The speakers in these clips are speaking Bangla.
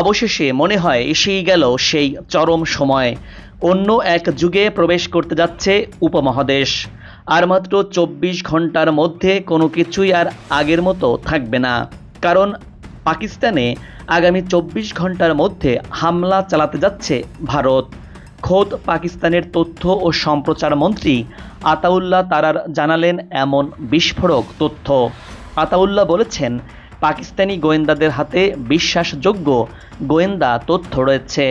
অবশেষে মনে হয় এসেই গেল সেই চরম সময়। অন্য এক যুগে প্রবেশ করতে যাচ্ছে উপমহাদেশ। আর মাত্র চব্বিশ ঘণ্টার মধ্যে কোনো কিছুই আর আগের মতো থাকবে না। কারণ পাকিস্তানে আগামী চব্বিশ ঘণ্টার মধ্যে হামলা চালাতে যাচ্ছে ভারত। খোদ পাকিস্তানের তথ্য ও সম্প্রচার মন্ত্রী আতাউল্লাহ তারার জানালেন এমন বিস্ফোরক তথ্য। আতাউল্লাহ বলেছেন পাকিস্তানি গোয়েন্দাদের হাতে বিশ্বাসযোগ্য গোয়েন্দা তথ্য রয়েছে,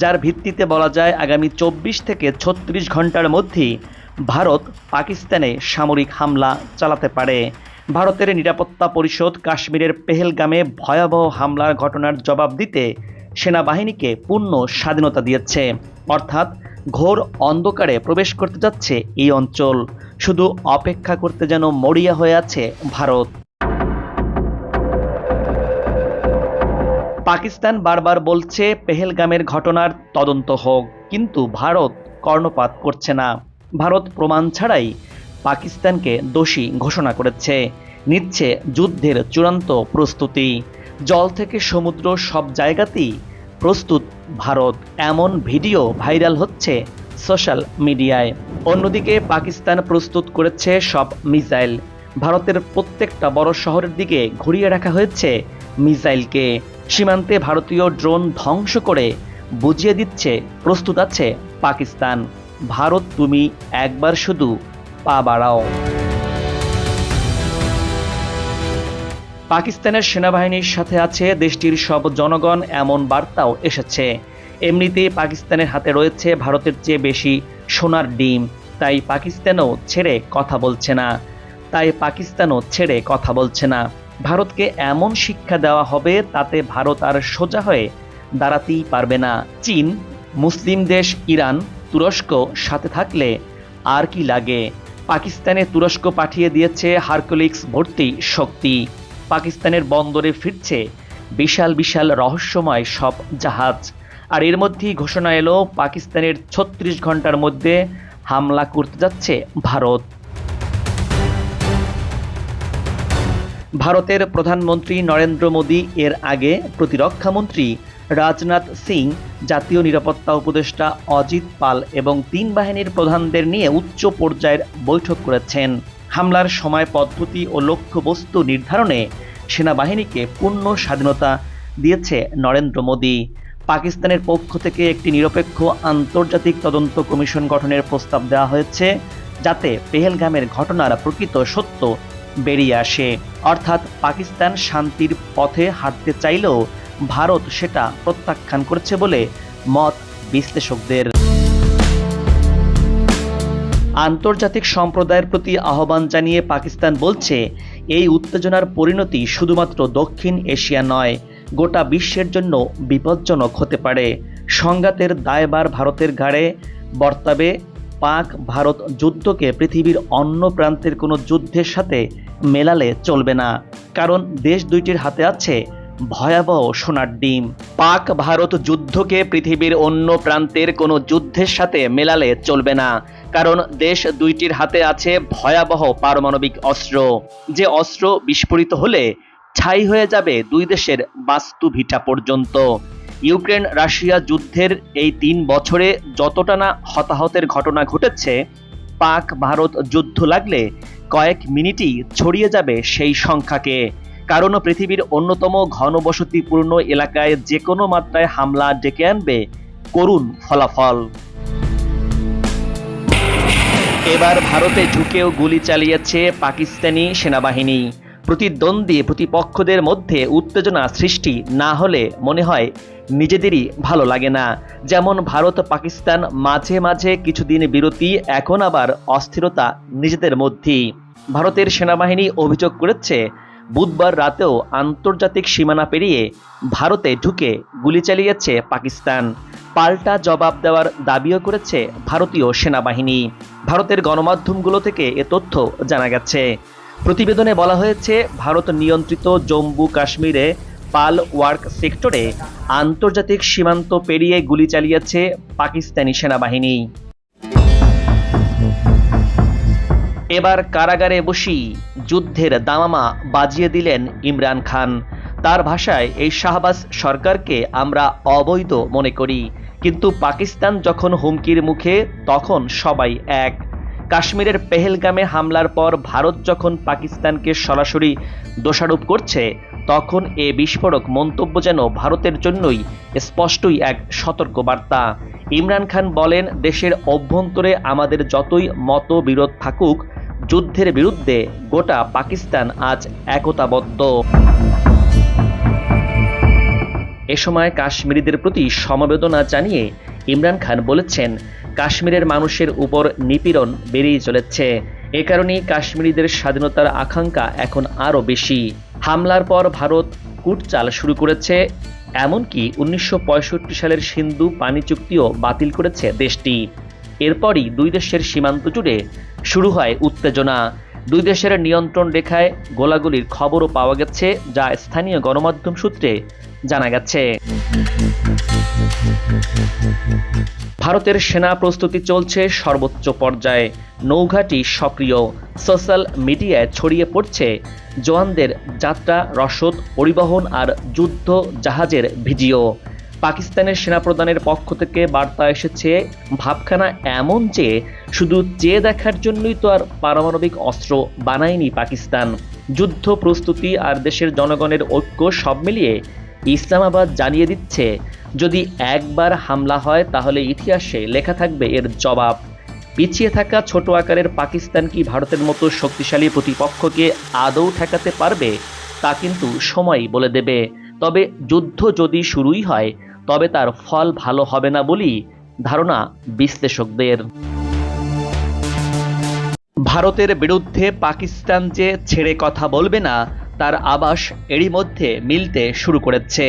যার ভিত্তিতে বলা যায় আগামী চব্বিশ থেকে ছত্রিশ ঘণ্টার মধ্যেই ভারত পাকিস্তানে সামরিক হামলা চালাতে পারে। ভারতের নিরাপত্তা পরিষদ কাশ্মীরের পেহেলগামে ভয়াবহ হামলার ঘটনার জবাব দিতে সেনাবাহিনীকে পূর্ণ স্বাধীনতা দিয়েছে। অর্থাৎ ঘোর অন্ধকারে প্রবেশ করতে যাচ্ছে এই অঞ্চল। শুধু অপেক্ষা করতে যেন মরিয়া হয়ে আছে ভারত। পাকিস্তান বারবার বলছে পেহেলগামের ঘটনার তদন্ত হোক, কিন্তু ভারত কর্ণপাত করছে না। ভারত প্রমাণ ছাড়াই পাকিস্তানকে দোষী ঘোষণা করেছে। নিচ্ছে যুদ্ধের চূড়ান্ত প্রস্তুতি। জল থেকে সমুদ্র সব জায়গাতেই প্রস্তুত ভারত। এমন ভিডিও ভাইরাল হচ্ছে সোশ্যাল মিডিয়ায়। অন্যদিকে পাকিস্তান প্রস্তুত করেছে সব মিসাইল। ভারতের প্রত্যেকটা বড় শহরের দিকে ঘুরিয়ে রাখা হয়েছে মিসাইলকে। সীমান্তে ভারতীয় ড্রোন ধ্বংস করে বুঝিয়ে দিচ্ছে, প্রস্তুত আছে পাকিস্তান। ভারত, তুমি একবার শুধু পা বাড়াও। পাকিস্তানের সেনাবাহিনীর সাথে আছে দেশটির সব জনগণ, এমন বার্তাও এসেছে। এমনিতেই পাকিস্তানের হাতে রয়েছে ভারতের চেয়ে বেশি সোনার ডিম, তাই পাকিস্তানও ছেড়ে কথা বলছে না। তাই পাকিস্তানও ছেড়ে কথা বলছে না। ভারতকে এমন শিক্ষা দেওয়া হবে তাতে ভারত আর সোজা হয়ে দাঁড়াতেই পারবে না। চীন, মুসলিম দেশ, ইরান, তুরস্ক সাথে থাকলে আর কি লাগে? পাকিস্তানে তুরস্ক পাঠিয়ে দিয়েছে হারকুলিক্স ভর্তি শক্তি। পাকিস্তানের বন্দরে ফিরছে বিশাল বিশাল রহস্যময় সব জাহাজ। আর এর মধ্যেই ঘোষণা এলো, পাকিস্তানের ছত্রিশ ঘণ্টার মধ্যে হামলা করতে যাচ্ছে ভারত। ভারতের প্রধানমন্ত্রী নরেন্দ্র মোদী এর আগে প্রতিরক্ষামন্ত্রী রাজনাথ সিং, জাতীয় নিরাপত্তা উপদেষ্টা অজিত পাল এবং তিন বাহিনীর প্রধানদের নিয়ে উচ্চ পর্যায়ের বৈঠক করেছেন। হামলার সময় পদ্ধতি ও লক্ষ্যবস্তু নির্ধারণে সেনাবাহিনীকে পূর্ণ স্বাধীনতা দিয়েছে নরেন্দ্র মোদী। পাকিস্তানের পক্ষ থেকে একটি নিরপেক্ষ আন্তর্জাতিক তদন্ত কমিশন গঠনের প্রস্তাব দেওয়া হয়েছে, যাতে পেহেলগামের ঘটনার প্রকৃত সত্য বেরিয়ে আসে। অর্থাৎ পাকিস্তান শান্তির পথে হাঁটতে চাইলেও ভারত সেটা প্রত্যাখ্যান করছে বলে মত বিশ্লেষকদের। আন্তর্জাতিক সম্প্রদায়ের প্রতি আহ্বান জানিয়ে পাকিস্তান বলছে, এই উত্তেজনার পরিণতি শুধুমাত্র দক্ষিণ এশিয়া নয়, গোটা বিশ্বের জন্য বিপজ্জনক হতে পারে। সংঘাতের দায়বার ভারতের ঘাড়ে, বর্তাবে পাক ভারত যুদ্ধকে পৃথিবীর অন্য প্রান্তের কোনো যুদ্ধের সাথে মেলালে চলবে না। কারণ দেশ দুইটির হাতে আছে ভয়াবহ সোনার ডিম। পাক ভারত যুদ্ধকে পৃথিবীর অন্য প্রান্তের কোনো যুদ্ধের সাথে মেলালে চলবে না। কারণ দেশ দুইটির হাতে আছে ভয়াবহ পারমাণবিক অস্ত্র। যে অস্ত্র বিস্ফোরিত হলে ছাই হয়ে যাবে দুই দেশের বাস্তু ভিটা পর্যন্ত। ইউক্রেন রাশিয়া যুদ্ধের এই তিন বছরে যতটা না হতাহতের ঘটনা ঘটেছে, পাক ভারত যুদ্ধ লাগলে কয়েক মিনিটই ছড়িয়ে যাবে সেই সংখ্যাকে। কারণ পৃথিবীর অন্যতম ঘনবসতিপূর্ণ এলাকায় যে কোনো মাত্রায় হামলা ডেকে আনবে করুণ ফলাফল। এবার ভারতে ঢুকেও গুলি চালিয়েছে পাকিস্তানি সেনাবাহিনী। প্রতিদ্বন্দ্বী প্রতিপক্ষদের মধ্যে উত্তেজনা সৃষ্টি না হলে মনে হয় নিজেদেরই ভালো লাগে না। যেমন ভারত পাকিস্তান মাঝে মাঝে কিছুদিন বিরতি, এখন আবার অস্থিরতা নিজেদের মধ্যেই। ভারতের সেনাবাহিনী অভিযোগ করেছে, বুধবার রাতেও আন্তর্জাতিক সীমানা পেরিয়ে ভারতে ঢুকে গুলি চালিয়েছে পাকিস্তান। পাল্টা জবাব দেওয়ার দাবিও করেছে ভারতীয় সেনাবাহিনী। ভারতের গণমাধ্যমগুলো থেকে এ তথ্য জানা গেছে। প্রতিবেদনে বলা হয়েছে, ভারত নিয়ন্ত্রিত জম্মু কাশ্মীরে পাল ওয়ার্ক সেক্টরে আন্তর্জাতিক সীমান্ত পেরিয়ে গুলি চালিয়েছে পাকিস্তানি সেনাবাহিনী। এবার কারাগারে বসি, যুদ্ধের দামামা বাজিয়ে দিলেন ইমরান খান। তার ভাষায় এই শাহবাজ সরকারকে আমরা অবৈধ মনে করি, কিন্তু পাকিস্তান যখন হুমকির মুখে, তখন সবাই এক। কাশ্মীরের পেহেলগামে হামলার পর ভারত যখন পাকিস্তানকে সরাসরি দোষারোপ করছে, তখন এ বিস্ফোরক মন্তব্য যেন ভারতের জন্যই স্পষ্টই এক সতর্কবার্তা। ইমরান খান বলেন, দেশের অভ্যন্তরে আমাদের যতই মতবিরোধ থাকুক, যুদ্ধের বিরুদ্ধে গোটা পাকিস্তান আজ একতাবদ্ধ। এ সময় কাশ্মীরিদের প্রতি সমবেদনা জানিয়ে ইমরান খান বলেছেন কাশ্মীরের মানুষের উপর নিপীড়ন বেড়েই চলেছে। এ কারণেই কাশ্মীরিদের স্বাধীনতার আকাঙ্ক্ষা এখন আরও বেশি। হামলার পর ভারত কুটচাল শুরু করেছে, এমনকি উনিশশো পঁয়ষট্টি সালের সিন্ধু পানি চুক্তিও বাতিল করেছে দেশটি। এরপরই দুই দেশের সীমান্ত জুড়ে শুরু হয় উত্তেজনা। দুই দেশের নিয়ন্ত্রণ রেখায় গোলাগুলির খবরও পাওয়া গেছে, যা স্থানীয় গণমাধ্যম সূত্রে জানা গেছে। ভারতের সেনা প্রস্তুতি চলছে সর্বোচ্চ পর্যায়ে। নৌঘাটি সক্রিয়। সোশ্যাল মিডিয়ায় ছড়িয়ে পড়ছে জওয়ানদের যাত্রা, রসদ, পরিবহন আর যুদ্ধ জাহাজের ভিডিও। পাকিস্তানের সেনাপ্রধানের পক্ষ থেকে বার্তা এসেছে, ভাবখানা এমন যে শুধু চেয়ে দেখার জন্যই তো আর পারমাণবিক অস্ত্র বানায়নি পাকিস্তান। যুদ্ধ প্রস্তুতি আর দেশের জনগণের ঐক্য সব মিলিয়ে ইসলামাবাদ জানিয়ে দিচ্ছে যদি একবার হামলা হয়, তাহলে ইতিহাসে লেখা থাকবে এর জবাব। পিছিয়ে থাকা ছোট আকারের পাকিস্তান কি ভারতের মতো শক্তিশালী প্রতিপক্ষকে আদৌ ঠেকাতে পারবে? তা কিন্তু সময়ই বলে দেবে। তবে যুদ্ধ যদি শুরুই হয়, তবে তার ফল ভালো হবে না বলেই ধারণা বিশ্লেষকদের। ভারতের বিরুদ্ধে পাকিস্তান যে ছেড়ে কথা বলবে না, তার আবাস এরই মধ্যে মিলতে শুরু করেছে।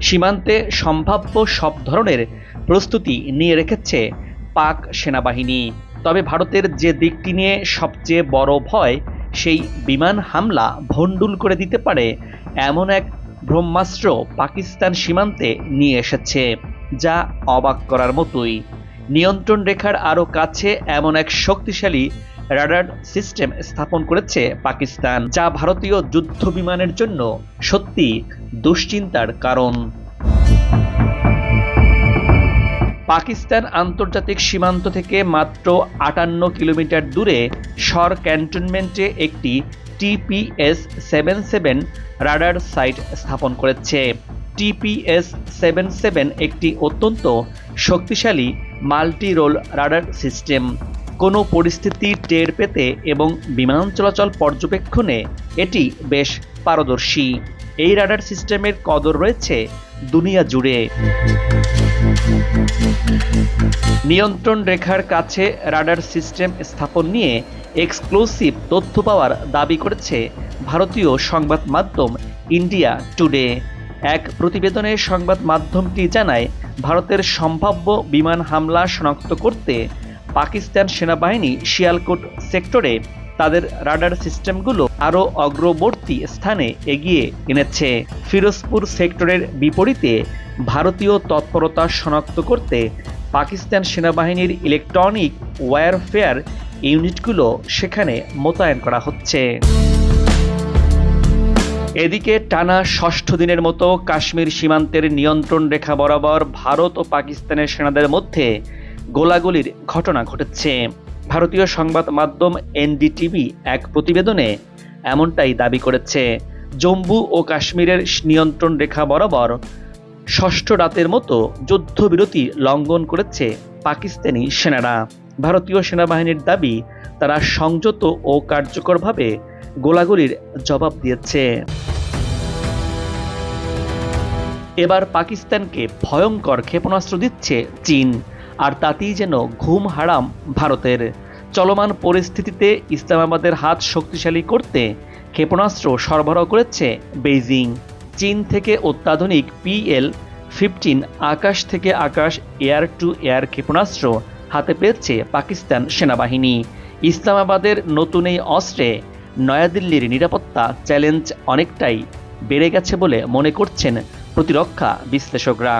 সীমান্তে সম্ভাব্য সব ধরনের প্রস্তুতি নিয়ে রেখেছে পাক সেনাবাহিনী। তবে ভারতের যে দিকটি নিয়ে সবচেয়ে বড় ভয়, সেই বিমান হামলা ভণ্ডুল করে দিতে পারে এমন এক ব্রহ্মাস্ত্র পাকিস্তান সীমান্তে নিয়ে এসেছে, যা অবাক করার মতোই। নিয়ন্ত্রণ রেখার আরও কাছে এমন এক শক্তিশালী রাডার সিস্টেম স্থাপন করেছে পাকিস্তান, যা ভারতীয় যুদ্ধ বিমানের জন্য সত্যি দুশ্চিন্তার কারণ। পাকিস্তান আন্তর্জাতিক সীমান্ত থেকে মাত্র আটান্ন কিলোমিটার দূরে শর ক্যান্টনমেন্টে একটি TPS seven seven radar site স্থাপন করেছে। টিপিএস সেভেন সেভেন একটি অত্যন্ত শক্তিশালী মাল্টি রোল রাডার সিস্টেম। কোনো পরিস্থিতি টের পেতে এবং বিমান চলাচল পর্যবেক্ষণে এটি বেশ পারদর্শী। এই রাডার সিস্টেমের কদর রয়েছে দুনিয়া জুড়ে। নিয়ন্ত্রণ রেখার কাছে রাডার সিস্টেম স্থাপন নিয়ে এক্সক্লুসিভ তথ্য পাওয়ার দাবি করেছে ভারতীয় সংবাদ মাধ্যম ইন্ডিয়া টুডে। এক প্রতিবেদনে সংবাদ মাধ্যমটি জানায়, ভারতের সম্ভাব্য বিমান হামলা শনাক্ত করতে পাকিস্তান সেনাবাহিনী শিয়ালকোট সেক্টরে তাদের রাডার সিস্টেমগুলো আরও অগ্রবর্তী স্থানে এগিয়ে এনেছে। ফিরোজপুর সেক্টরের বিপরীতে ভারতীয় তৎপরতা শনাক্ত করতে পাকিস্তান সেনাবাহিনীর ইলেকট্রনিক ওয়ারফেয়ার ইউনিটগুলো সেখানে মোতায়েন করা হচ্ছে। এদিকে টানা ষষ্ঠ দিনের মতো কাশ্মীর সীমান্তের নিয়ন্ত্রণ রেখা বরাবর ভারত ও পাকিস্তানের সেনাদের মধ্যে গোলাগুলির ঘটনা ঘটেছে। ভারতীয় সংবাদ মাধ্যম এনডিটিভি এক প্রতিবেদনে এমনটাই দাবি করেছে। জম্মু ও কাশ্মীরের নিয়ন্ত্রণ রেখা বরাবর ষষ্ঠ রাতের মতো যুদ্ধবিরতি লঙ্ঘন করেছে পাকিস্তানি সেনারা। ভারতীয় সেনাবাহিনীর দাবি, তারা সংযত ও কার্যকরভাবে গোলাগুলির জবাব দিয়েছে। এবার পাকিস্তানকে ভয়ঙ্কর ক্ষেপণাস্ত্র দিচ্ছে চীন। আর তাতেই যেন ঘুম হারাম ভারতের। চলমান পরিস্থিতিতে ইসলামাবাদের হাত শক্তিশালী করতে ক্ষেপণাস্ত্র সরবরাহ করেছে বেইজিং। চীন থেকে অত্যাধুনিক পিএল ফিফটিন আকাশ থেকে আকাশ এয়ার টু এয়ার ক্ষেপণাস্ত্র হাতে পেয়েছে পাকিস্তান সেনাবাহিনী। ইসলামাবাদের নতুন এই অস্ত্রে নয়াদিল্লির নিরাপত্তা চ্যালেঞ্জ অনেকটাই বেড়ে গেছে বলে মনে করছেন প্রতিরক্ষা বিশ্লেষকরা।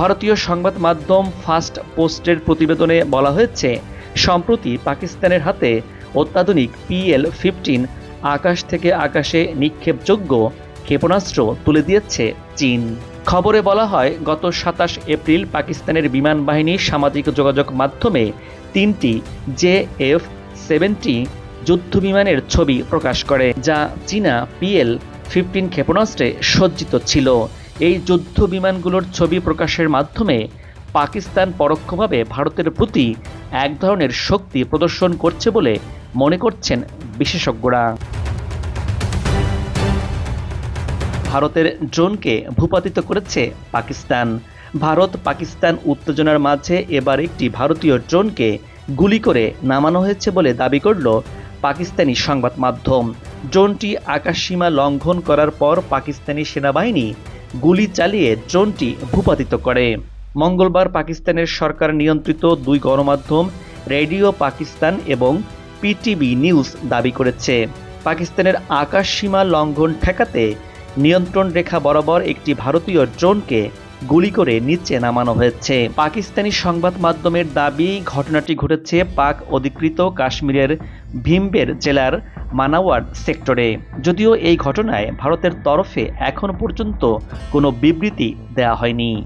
ভারতীয় সংবাদ মাধ্যম ফার্স্ট পোস্টের প্রতিবেদনে বলা হয়েছে, সম্প্রতি পাকিস্তানের হাতে অত্যাধুনিক পিএল ফিফটিন আকাশ থেকে আকাশে নিক্ষেপযোগ্য ক্ষেপণাস্ত্র তুলে দিয়েছে চীন। খবরে বলা হয়, গত সাতাশ এপ্রিল পাকিস্তানের বিমান বাহিনী সামাজিক যোগাযোগ মাধ্যমে তিনটি জে এফ সেভেন্টি যুদ্ধ বিমানের ছবি প্রকাশ করে, যা চীনা পিএল ফিফটিন ক্ষেপণাস্ত্রে সজ্জিত ছিল। এই যুদ্ধ বিমানগুলোর ছবি প্রকাশের মাধ্যমে পাকিস্তান পরোক্ষভাবে ভারতের প্রতি এক ধরনের শক্তি প্রদর্শন করছে বলে মনে করছেন বিশেষজ্ঞরা। ভারতের ড্রোনকে ভূপাতিত করেছে পাকিস্তান। ভারত পাকিস্তান উত্তেজনার মাঝে এবার একটি ভারতীয় ড্রোনকে গুলি করে নামানো হয়েছে বলে দাবি করল পাকিস্তানি সংবাদ মাধ্যম। ড্রোনটি আকাশসীমা লঙ্ঘন করার পর পাকিস্তানি সেনাবাহিনী গুলি চালিয়ে ড্রোনটি ভূপাতিত করে। মঙ্গলবার পাকিস্তানের সরকার নিয়ন্ত্রিত দুই গণমাধ্যম, রেডিও পাকিস্তান এবং পিটিভি নিউজ দাবি করেছে। পাকিস্তানের আকাশ সীমা লঙ্ঘন ঠেকাতে নিয়ন্ত্রণ রেখা বরাবর একটি ভারতীয় ড্রোনকে গুলি করে নিচে নামানো হয়েছে। পাকিস্তানি সংবাদ মাধ্যমের দাবি, ঘটনাটি ঘটেছে পাক অধিকৃত কাশ্মীরের ভীমবের জেলার মানাওয়ার সেক্টরে। যদিও এই ঘটনায় ভারতের তরফে এখন পর্যন্ত কোনো বিবৃতি দেওয়া হয়নি।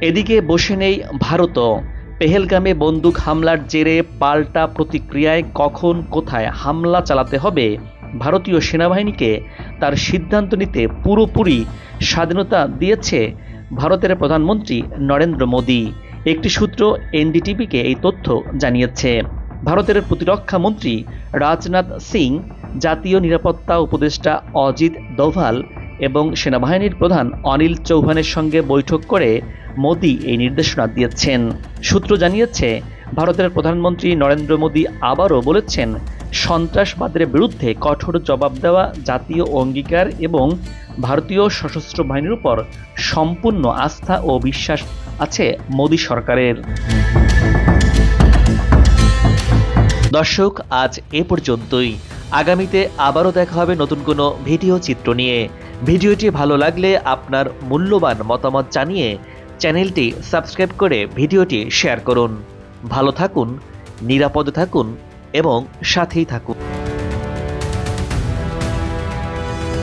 এদিকে বসে নেই ভারতও। পেহেলগামে বন্দুক হামলার জেরে পাল্টা প্রতিক্রিয়ায় কখন কোথায় হামলা চালাতে হবে ভারতীয় সেনাবাহিনীকে তার সিদ্ধান্ত নিতে পুরোপুরি স্বাধীনতা দিয়েছে ভারতের প্রধানমন্ত্রী নরেন্দ্র মোদী। একটি সূত্র এনডিটিভিকে এই তথ্য জানিয়েছে। ভারতের প্রতিরক্ষা মন্ত্রী রাজনাথ সিং, জাতীয় নিরাপত্তা উপদেষ্টা অজিত দোভাল এবং সেনাবাহিনীর প্রধান অনিল চৌহানের সঙ্গে বৈঠক করে মোদী এই নির্দেশনা দিয়েছেন। সূত্র জানিয়েছে, ভারতের প্রধানমন্ত্রী নরেন্দ্র মোদী আবারও বলেছেন সন্ত্রাসবাদের বিরুদ্ধে কঠোর জবাব দেওয়া জাতীয় অঙ্গীকার এবং ভারতীয় সশস্ত্র বাহিনীর উপর সম্পূর্ণ আস্থা ও বিশ্বাস আছে মোদী সরকারের। দর্শক, আজ এ পর্যন্তই। আগামীতে আবারও দেখা হবে নতুন কোনো ভিডিও চিত্র নিয়ে। ভিডিওটি ভালো লাগলে আপনার মূল্যবান মতামত জানিয়ে চ্যানেলটি সাবস্ক্রাইব করে ভিডিওটি শেয়ার করুন। ভালো থাকুন, নিরাপদে থাকুন এবং সাথেই থাকুন।